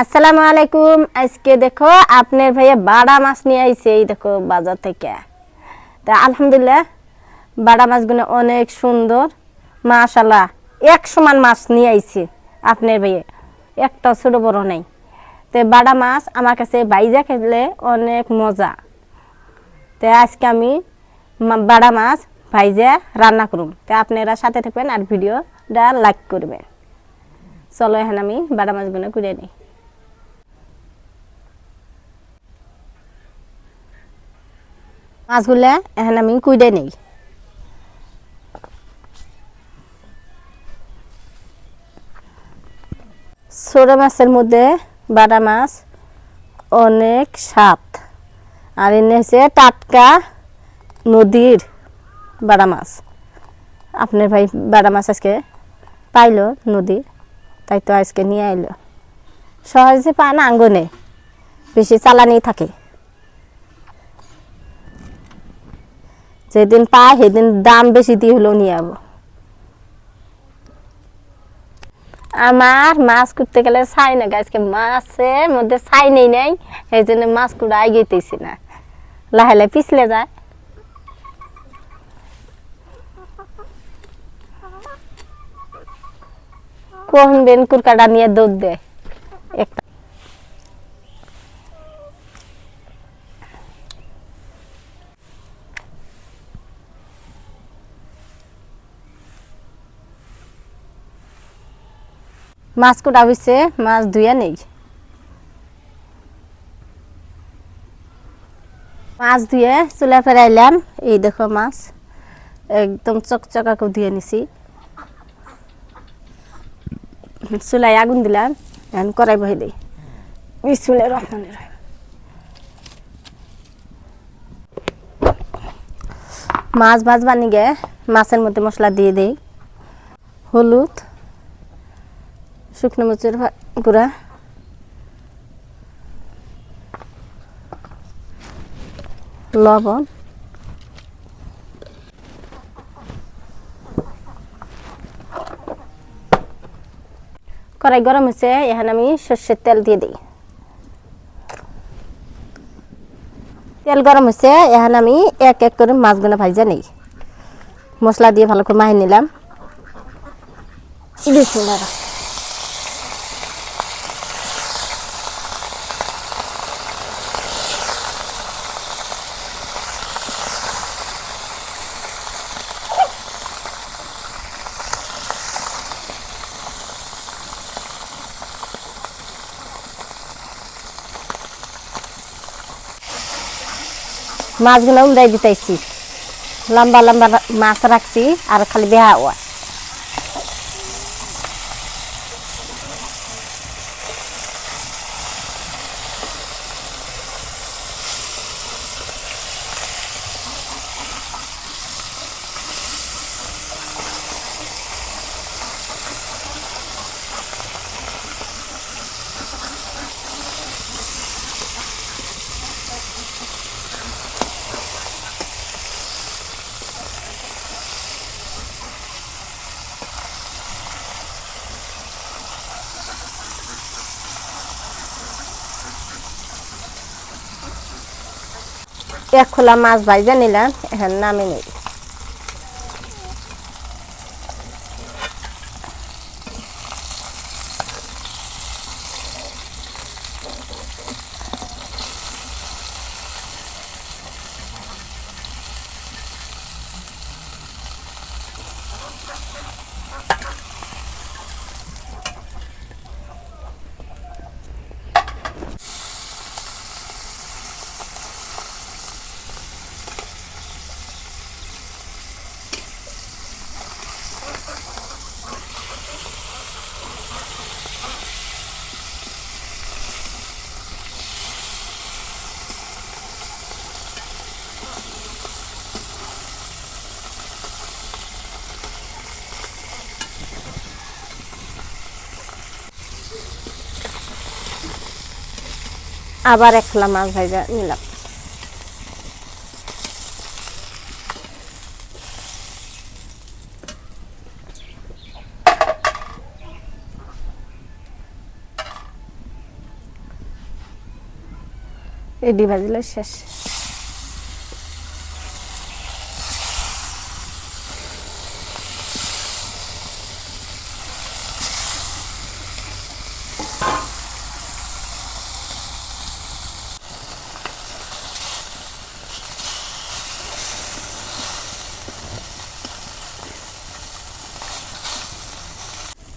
আসসালামু আলাইকুম। আজকে দেখো আপনার ভাইয়া বাড়া মাছ নিয়ে আইছে এই দেখো বাজার থেকে। তা আলহামদুলিল্লাহ, বাড়া মাছগুলো অনেক সুন্দর। মাশাল্লাহ এক সমান মাছ নিয়ে আইছে আপনার ভাইয়া। একটা ছোট বড় নেই। তো বাড়া মাছ আমার কাছে বাইজা খেলে অনেক মজা। তো আজকে আমি বাড়া মাছ ভাইজা রান্না করুন তো আপনারা সাথে থাকবেন আর ভিডিওটা লাইক করবেন। চলো এখন আমি বাড়া মাছগুলো কুড়ে নিই। মাছগুলা এখন আমি কুইডে নেই। ছোট মাছের মধ্যে বাটা মাছ অনেক স্বাদ। আর এনে হচ্ছে টাটকা নদীর বাটা মাছ। আপনার ভাই বাটা মাছ আজকে পাইলো নদীর, তাই তো আজকে নিয়ে আইলো। সহজে পান আঙ্গনে, বেশি চালানি থাকে। যেদিন পায় সেদিন দাম বেশি দিয়ে হলেও নিয়ে যাব আমার মাছ করতে গেলে ছাই না গাছকে মাছের মধ্যে ছাই নেই নাই, এই জন্য মাছ কুড়া আইগেতেছি না। লাহে লাহে পিছলে যায়। কোন বেন কুরকাটা নিয়ে দৌড় দেয়? মাছ কুটা হয়েছে মাছ ধুয়ে নেই। মাছ ধুয়ে চুলা ফেরাইলাম, এই দেখো মাছ, একদম চকচকা করে ধুয়ে নিছি। চুলায় আগুন দিলাম, এখন কড়াই বহে দিই। বিসমিল্লাহির রহমানির রহিম। মাছ ভাজবার নিগে মাছের মধ্যে মশলা দিয়ে দেই। হলুদ শুকনো মরিচের গুঁড়া। লবণ। কড়াই গরম হয়েছে এখানে আমি সর্ষের তেল দিয়ে দিই। তেল গরম হয়েছে এখানে আমি এক এক করে মাছগুলো ভাজা নেই। মশলা দিয়ে ভালো করে মাহি নিলাম। বিসমিল্লাহির মাছগুলো উল্টাই দিতেছি। লম্বা লম্বা মাছ রাখছি আর খালি বেহা ওয়া এক খোলা মাছ ভাইজা নিলাম এখন নামে নেই। আবার এক খোলা মাছ ভাজা নিলাম। এডি ভাজিলে শেষ।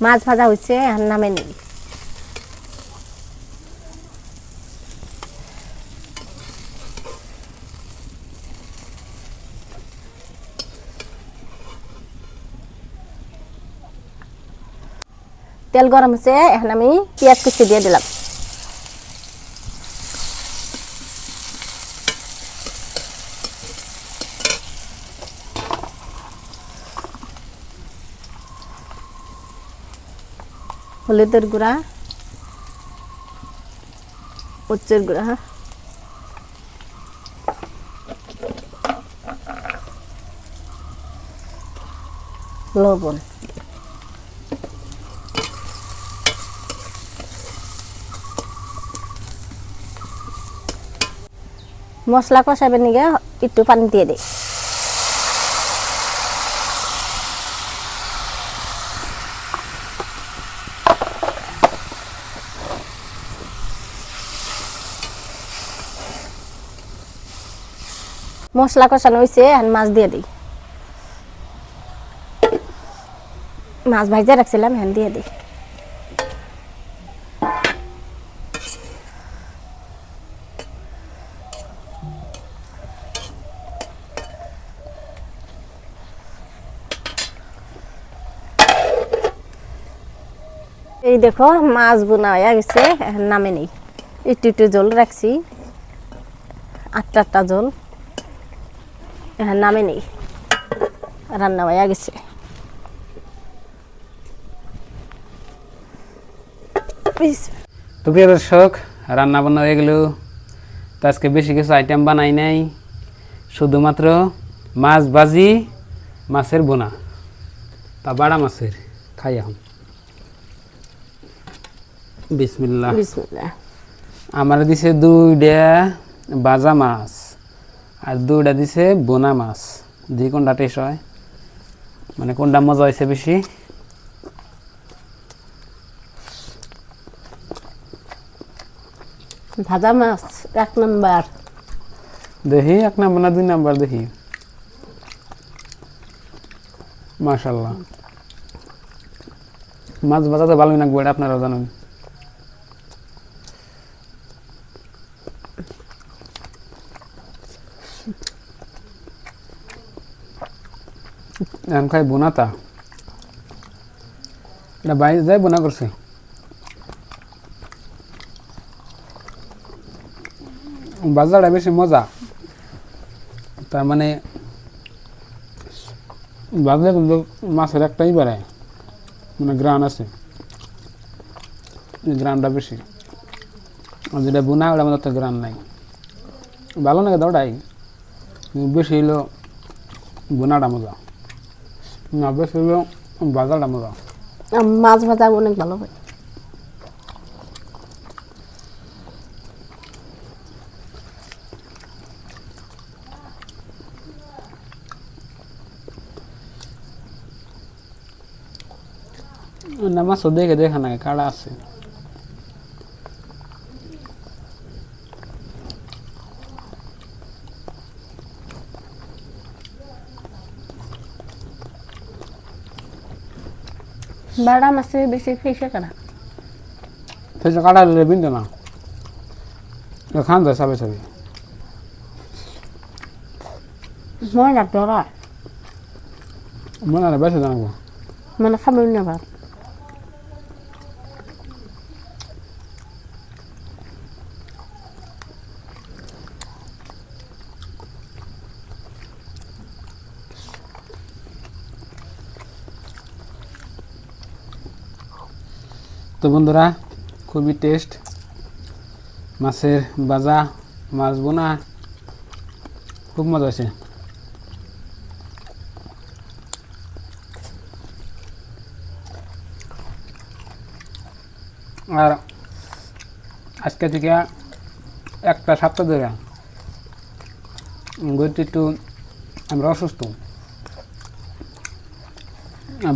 মাছ ভাজা হয়েছে আর নামে নেই তেল গরম হচ্ছে এখন আমি পেঁয়াজ কুচি দিয়ে দিলাম। হলুদের গুঁড়া উচ্চের গুঁড়া। লবণ। মশলা কষাবেন নিগে একটু পানি দিয়ে দিই। মশলা কষানো হয়েছে আর মাছ দিয়ে দিই। মাছ ভাজা রাখছিলাম হ্যান দিয়ে দিই। এই দেখো, মাছ বোনা হয়ে গেছে নামে নেই। একটু একটু জল রাখছি, আটটা আটটা জল। নামে নেই। রান্না হয়ে গেছে। তো প্রিয় দর্শক রান্না বান্না হয়ে গেল। তো আজকে বেশি কিছু আইটেম বানাই নাই। শুধুমাত্র মাছ ভাজি মাছের বোনা তা বাড়া মাছের খাই এখন। বিসমিল্লা বিসমিল্লাহ। আমার দিছে দুইটা বাজা মাছ। আর দুইটা দিছে বোনা মাছ। দুই কোনটা টেস্ট হয়? মানে কোনটা মজা হয়েছে বেশি? ভাজা মাছ এক নম্বর। দেখি এক নাম্বার না দুই নাম্বার দেখি। মাশাল্লাহ মাছ ভাজা তো ভালোই লাগবে এটা আপনারাও জানেন। খাই বোনাতা। এটা বাইরে যাই বোনা করছে। বাজারটা বেশি মজা। তার মানে বাজারে কিন্তু মাছের একটাই বেড়ায় মানে গ্রান আছে। গ্রানটা বেশি। আর যেটা বোনা ওটা আমাদের তো গ্রান নাই। ভালো লাগে দৌড়াই বেশি হলো বোনাটা মজা। না বেশি হলো বাজারটা মজা মাছ ভাজা অনেক ভালো হয়। না মাছ দেখে দেখা না কাড়া আছে। বাড়া মাছে বেশি ফেসে কাটা ফেসে কাটা দিলে বিনতে না খান যায় সাবে সাবে মজা ডরা মনে হয় বেশি জানাব মানে খাবেন না ভাত তো বন্ধুরা, খুবই টেস্ট মাছের বাজা মাছ বোনা, খুব মজা আছে আর আজকে থেকে একটা সপ্তাহ ধরে গতি একটু আমরা অসুস্থ।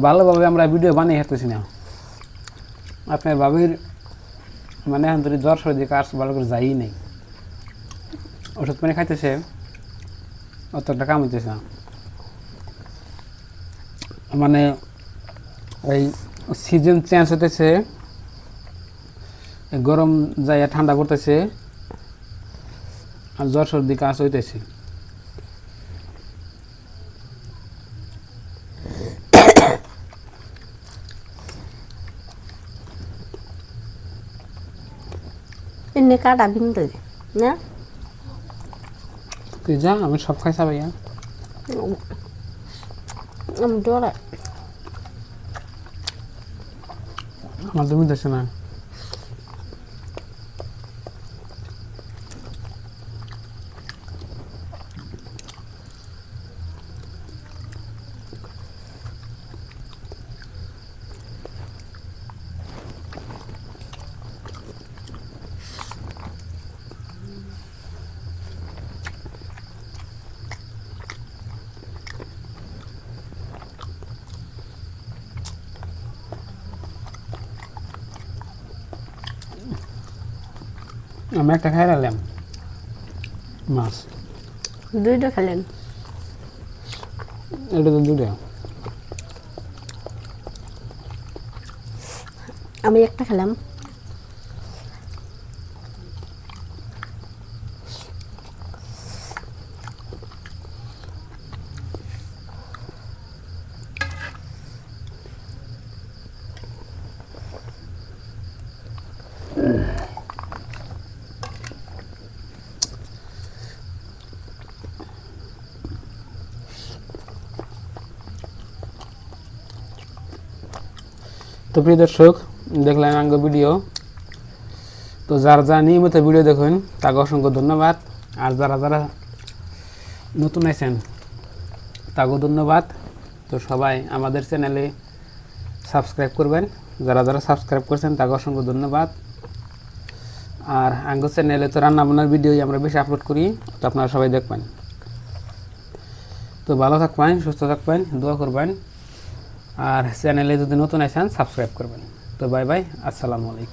ভালোভাবে আমরা ভিডিও বানিয়ে হেঁটেছি না। আপনার বাবির মানে এখন ধরে জ্বর সর্দি কাজ ভালো করে যাই নেই, ওষুধ পানি খাইতেছে, অতটা কাম হইতেছে না। মানে এই সিজন চেঞ্জ হতেছে গরম যাইয়া ঠান্ডা করতেছে আর জ্বর সর্দি কাজ হইতেছে। এমনি কাটা বিনতে না তুই যা আমি সব খাই ভাইয়া আমি ডরা আমার তুমি মিলতেছে না আমি একটা খাই রাখলাম। মাছ। দুইটা খেলেন এটা তো দুইটা। আমি একটা খেলাম তো প্রিয় দর্শক দেখলাম আঙ্গ ভিডিও। তো যারা যারা নিয়মিত ভিডিও দেখুন, তাকে অসংখ্য ধন্যবাদ। আর যারা যারা নতুন আছেন, তাকেও ধন্যবাদ। তো সবাই আমাদের চ্যানেলে সাবস্ক্রাইব করবেন। যারা যারা সাবস্ক্রাইব করছেন, তাকে অসংখ্য ধন্যবাদ। আর আঙ্গ চ্যানেলে তো রান্না বান্নার ভিডিওই আমরা বেশি আপলোড করি, তো আপনারা সবাই দেখবেন। তো ভালো থাকবেন, সুস্থ থাকবেন, দোয়া করবেন। আর চ্যানেলে যদি নতুন আসেন সাবস্ক্রাইব করবেন। তো বাই বাই আসসালামু আলাইকুম।